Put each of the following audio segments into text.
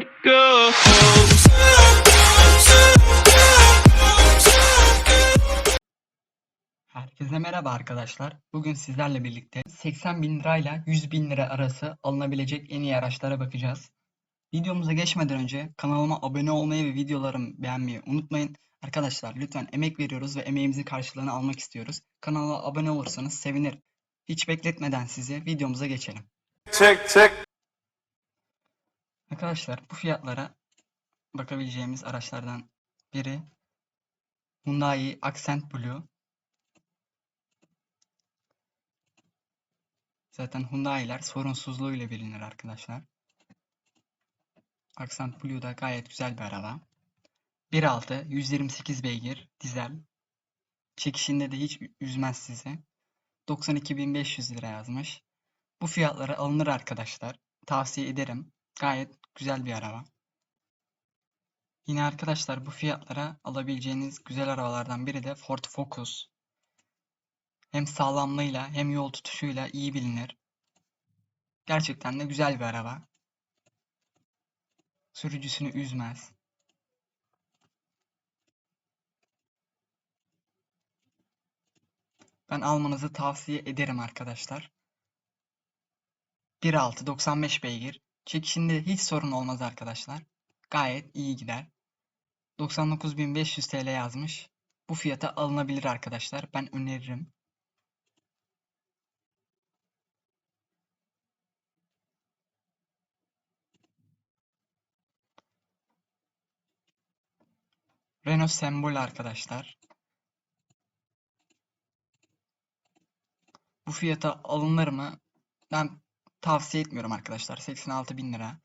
and go. Herkese merhaba arkadaşlar. Bugün sizlerle birlikte 80 bin lirayla 100 bin lira arası alınabilecek en iyi araçlara bakacağız. Videomuza geçmeden önce kanalıma abone olmayı ve videolarımı beğenmeyi unutmayın. Arkadaşlar lütfen emek veriyoruz ve emeğimizin karşılığını almak istiyoruz. Kanala abone olursanız sevinirim. Hiç bekletmeden sizi videomuza geçelim. Check, check. Arkadaşlar bu fiyatlara bakabileceğimiz araçlardan biri Hyundai Accent Blue. Zaten Hyundai'ler sorunsuzluğuyla bilinir arkadaşlar. Accent Blue da gayet güzel bir araba. 1.6 128 beygir dizel. Çekişinde de hiç üzmez sizi. 92.500 lira yazmış. Bu fiyatlara alınır arkadaşlar. Tavsiye ederim. Gayet güzel bir araba. Yine arkadaşlar bu fiyatlara alabileceğiniz güzel arabalardan biri de Ford Focus. Hem sağlamlığıyla hem yol tutuşuyla iyi bilinir. Gerçekten de güzel bir araba. Sürücüsünü üzmez. Ben almanızı tavsiye ederim arkadaşlar. 1.6 95 beygir. Çekişinde hiç sorun olmaz arkadaşlar. Gayet iyi gider. 99.500 TL yazmış. Bu fiyata alınabilir arkadaşlar. Ben öneririm. Renault Sembol arkadaşlar. Bu fiyata alınır mı? Ben tavsiye etmiyorum arkadaşlar. 86 bin lira.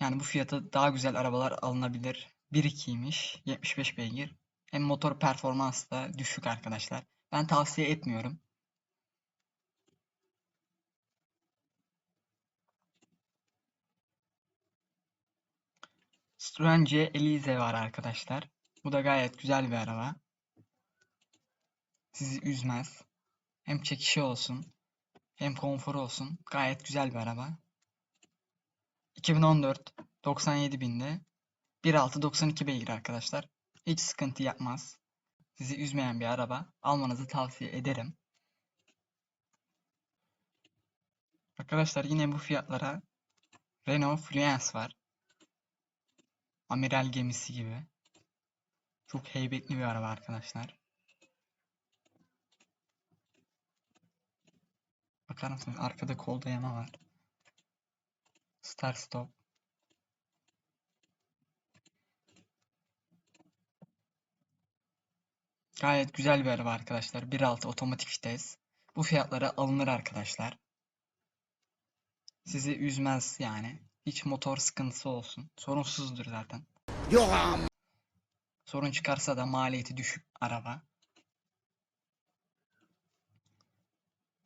Yani bu fiyata daha güzel arabalar alınabilir. 1.2'ymiş. 75 beygir. Hem motor performansı da düşük arkadaşlar. Ben tavsiye etmiyorum. Citroen C Elize var arkadaşlar. Bu da gayet güzel bir araba. Sizi üzmez. Hem çekişi olsun, hem konforu olsun. Gayet güzel bir araba. 2014 97 binde 1.6 92 beygir arkadaşlar. Hiç sıkıntı yapmaz. Sizi üzmeyen bir araba. Almanızı tavsiye ederim. Arkadaşlar yine bu fiyatlara Renault Fluence var. Amiral gemisi gibi. Çok heybetli bir araba arkadaşlar. Bakar mısınız? Arkada kol dayama var. Start stop. Gayet güzel bir araba arkadaşlar. 1.6 otomatik vites. Bu fiyatlara alınır arkadaşlar. Sizi üzmez yani. Hiç motor sıkıntısı olsun. Sorunsuzdur zaten. Sorun çıkarsa da maliyeti düşük araba.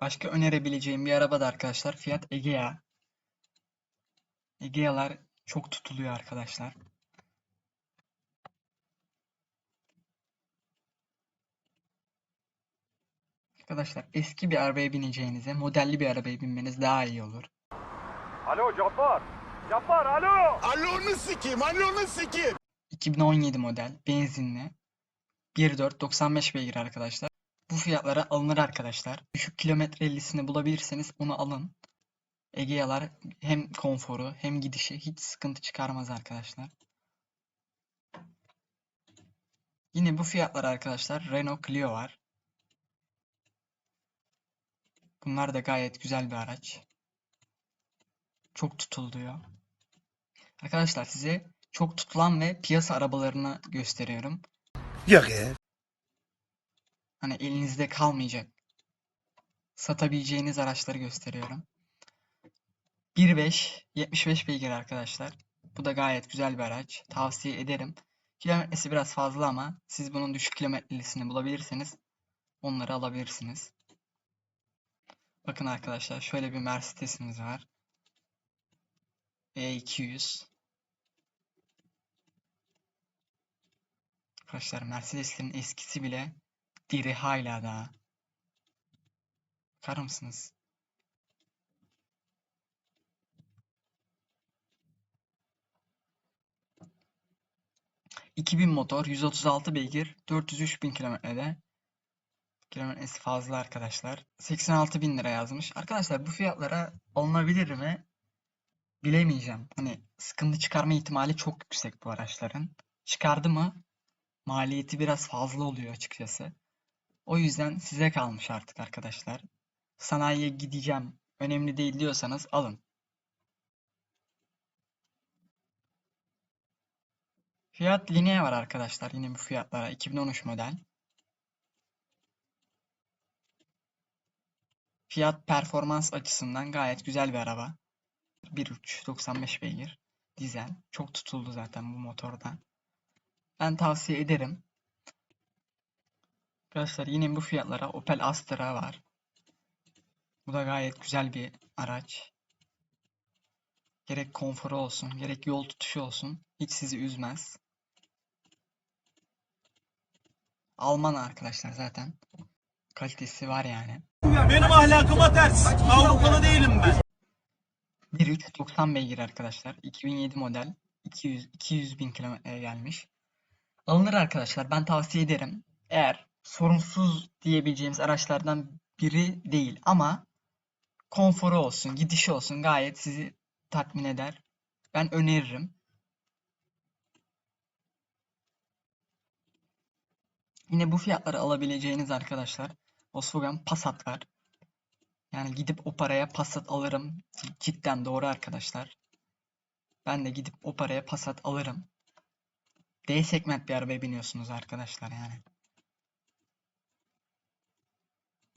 Başka önerebileceğim bir araba da arkadaşlar Fiat Egea. Egea'lar çok tutuluyor arkadaşlar. Arkadaşlar eski bir arabaya bineceğinize modelli bir arabaya binmeniz daha iyi olur. Alo Cabbar. Cabbar alo. Alonu sikeyim, alonu sikeyim. 2017 model benzinli 1.4 95 beygir arkadaşlar. Bu fiyatlara alınır arkadaşlar. Düşük kilometrelisini bulabilirseniz onu alın. Egea'lar hem konforu hem gidişi hiç sıkıntı çıkarmaz arkadaşlar. Yine bu fiyatlar arkadaşlar Renault Clio var. Bunlar da gayet güzel bir araç. Çok tutuluyor. Arkadaşlar size çok tutulan ve piyasa arabalarını gösteriyorum. Yok ya. Hani elinizde kalmayacak. Satabileceğiniz araçları gösteriyorum. 1.5 75 beygir arkadaşlar. Bu da gayet güzel bir araç. Tavsiye ederim. Kilometresi biraz fazla ama siz bunun düşük kilometrelisini bulabilirseniz onları alabilirsiniz. Bakın arkadaşlar şöyle bir Mercedes'imiz var. E200. Arkadaşlar Mercedes'lerin eskisi bile diri hala daha. Bakar mısınız? 2000 motor, 136 beygir, 403 bin kilometrede. Kilometresi fazla arkadaşlar. 86 bin lira yazmış. Arkadaşlar bu fiyatlara alınabilir mi? Bilemeyeceğim. Hani sıkıntı çıkarma ihtimali çok yüksek bu araçların. Çıkardı mı? Maliyeti biraz fazla oluyor açıkçası. O yüzden size kalmış artık arkadaşlar. Sanayiye gideceğim, önemli değil diyorsanız alın. Fiat Linea var arkadaşlar yine bu fiyatlara 2013 model. Fiyat performans açısından gayet güzel bir araba. 1.3 95 beygir dizel. Çok tutuldu zaten bu motorda. Ben tavsiye ederim. Arkadaşlar yine bu fiyatlara Opel Astra var. Bu da gayet güzel bir araç. Gerek konforu olsun, gerek yol tutuşu olsun. Hiç sizi üzmez. Alman arkadaşlar zaten. Kalitesi var yani. Benim ahlakıma ters. Avrupalı değilim ben. 1.3 90 beygir arkadaşlar. 2007 model. 200 200 bin kilometreye gelmiş. Alınır arkadaşlar. Ben tavsiye ederim. Eğer sorunsuz diyebileceğimiz araçlardan biri değil ama konforu olsun, gidişi olsun gayet sizi tatmin eder. Ben öneririm. Yine bu fiyatları alabileceğiniz arkadaşlar Volkswagen Passat var. Yani gidip o paraya Passat alırım. Cidden doğru arkadaşlar. Ben de gidip o paraya Passat alırım. D segment bir arabaya biniyorsunuz arkadaşlar yani.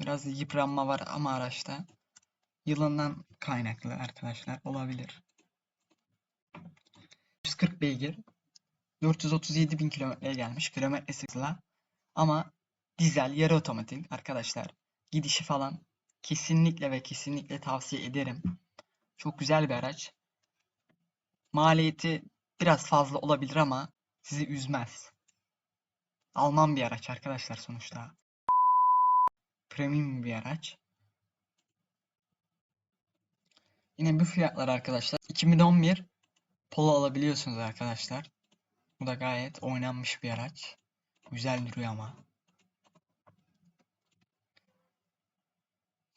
Biraz yıpranma var ama araçta. Yılından kaynaklı arkadaşlar olabilir. 140 beygir. 437 bin kilometreye gelmiş. Kilometresi hızla. Ama dizel yarı otomatik arkadaşlar. Gidişi falan kesinlikle ve kesinlikle tavsiye ederim. Çok güzel bir araç. Maliyeti biraz fazla olabilir ama sizi üzmez. Alman bir araç arkadaşlar sonuçta. Premium bir araç. Yine bu fiyatlar arkadaşlar. 2011 Polo alabiliyorsunuz arkadaşlar. Bu da gayet oynanmış bir araç. Güzel duruyor ama.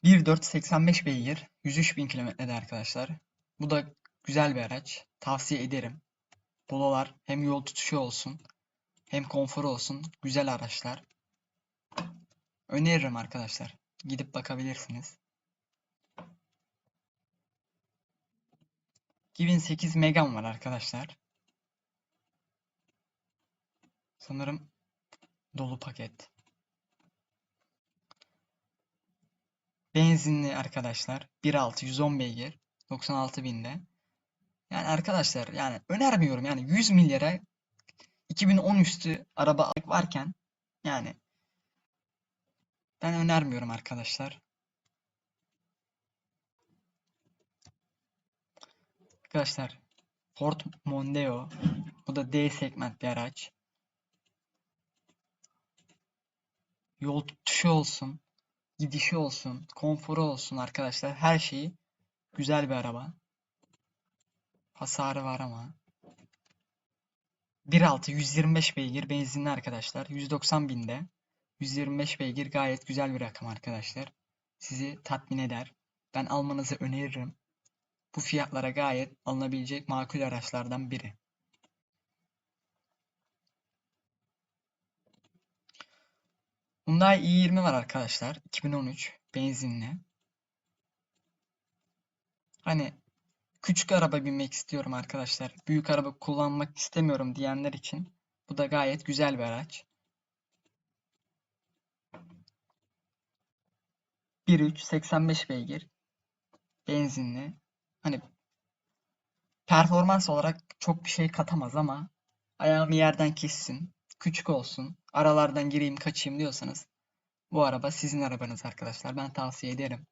1.485 beygir. 103 bin kilometrede arkadaşlar. Bu da güzel bir araç. Tavsiye ederim. Pololar hem yol tutuşu olsun hem konforu olsun. Güzel araçlar. Öneririm arkadaşlar. Gidip bakabilirsiniz. 2008 Megane var arkadaşlar. Sanırım dolu paket. Benzinli arkadaşlar. 1.6 110 beygir. 96 binde. Yani arkadaşlar yani önermiyorum yani 100 milyara 2010 üstü araba varken yani ben önermiyorum arkadaşlar. Arkadaşlar Ford Mondeo bu da D segment bir araç. Yol tutuşu olsun, gidişi olsun, konforu olsun arkadaşlar. Her şeyi güzel bir araba. Hasarı var ama. 1.6 125 beygir benzinli arkadaşlar. 190 binde. 125 beygir gayet güzel bir rakam arkadaşlar. Sizi tatmin eder. Ben almanızı öneririm. Bu fiyatlara gayet alınabilecek makul araçlardan biri. Hyundai i20 var arkadaşlar. 2013 benzinli. Hani küçük araba binmek istiyorum arkadaşlar. Büyük araba kullanmak istemiyorum diyenler için bu da gayet güzel bir araç. 1.3 85 beygir benzinli. Hani performans olarak çok bir şey katamaz ama ayağımı yerden kessin, küçük olsun, aralardan gireyim kaçayım diyorsanız bu araba sizin arabanız arkadaşlar. Ben tavsiye ederim.